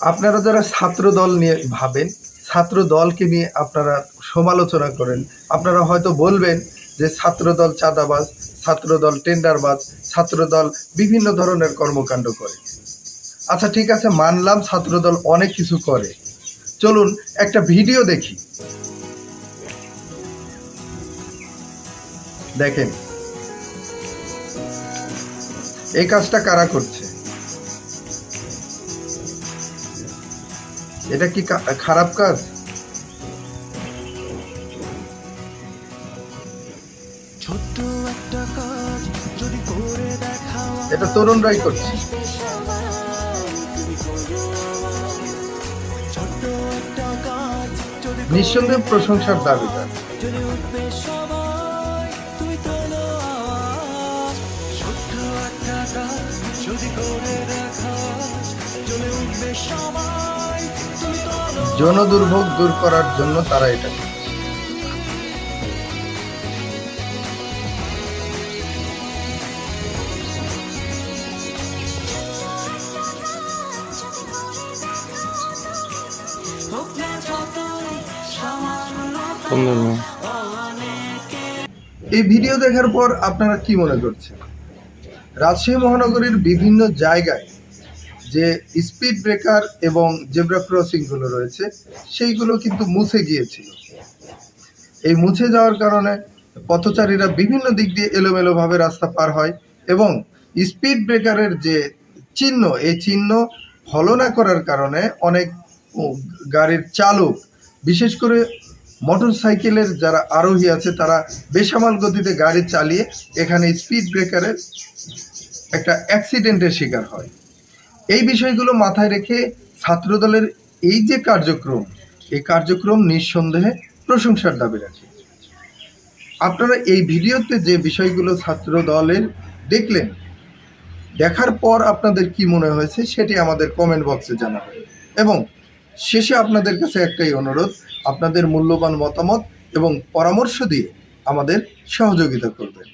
আপনারা যারা ছাত্র দল নিয়ে ভাবেন ছাত্র দলকে নিয়ে আপনারা সমালোচনা করেন, আপনারা হয়তো বলবেন যে ছাত্র দল চাঁদাবাজ ছাত্র দল টেন্ডারবাজ ছাত্র দল বিভিন্ন ধরনের কর্মকাণ্ড করে। আচ্ছা ঠিক আছে, মানলাম ছাত্র দল অনেক কিছু করে। চলুন, একটা ভিডিও দেখি। দেখেন। এই কাজটা কারা করছে? এটা কি খারাপ কাজ? এটা তরুণরাই করছে। একটা কাজ যদি নিঃসন্দেহে প্রশংসার দাবিদার। তোলো জনদুর্ভোগ দূর করার জন্য তারা এটা এই ভিডিও দেখার পর আপনারা কি মনে করছেন? রাজশাহী মহানগরীর বিভিন্ন জায়গায় যে স্পিড ব্রেকার এবং জেব্রা ক্রসিংগুলো রয়েছে, সেইগুলো কিন্তু মুছে গিয়েছিল। এই মুছে যাওয়ার কারণে পথচারীরা বিভিন্ন দিক দিয়ে এলোমেলোভাবে রাস্তা পার হয় এবং স্পিড ব্রেকারের যে চিহ্ন, এই চিহ্ন ফলো না করার কারণে অনেক গাড়ির চালক, বিশেষ করে মোটর সাইকেলের যারা আরোহী আছে, তারা বেসামাল গতিতে গাড়ি চালিয়ে এখানে স্পিড ব্রেকারের একটা অ্যাক্সিডেন্টের শিকার হয়। এই বিষয়গুলো মাথায় রেখে ছাত্রদলের এই যে কার্যক্রম, এই কার্যক্রম নিঃসন্দেহে প্রশংসার দাবি রাখে আপনারা এই ভিডিওতে যে বিষয়গুলো ছাত্র দলের দেখলেন, দেখার পর আপনাদের কি মনে হয়েছে সেটি আমাদের কমেন্ট বক্সে জানাবেন। এবং শেষে আপনাদের কাছে একটাই অনুরোধ, আপনাদের মূল্যবান মতামত এবং পরামর্শ দিয়ে আমাদের সহযোগিতা করবেন।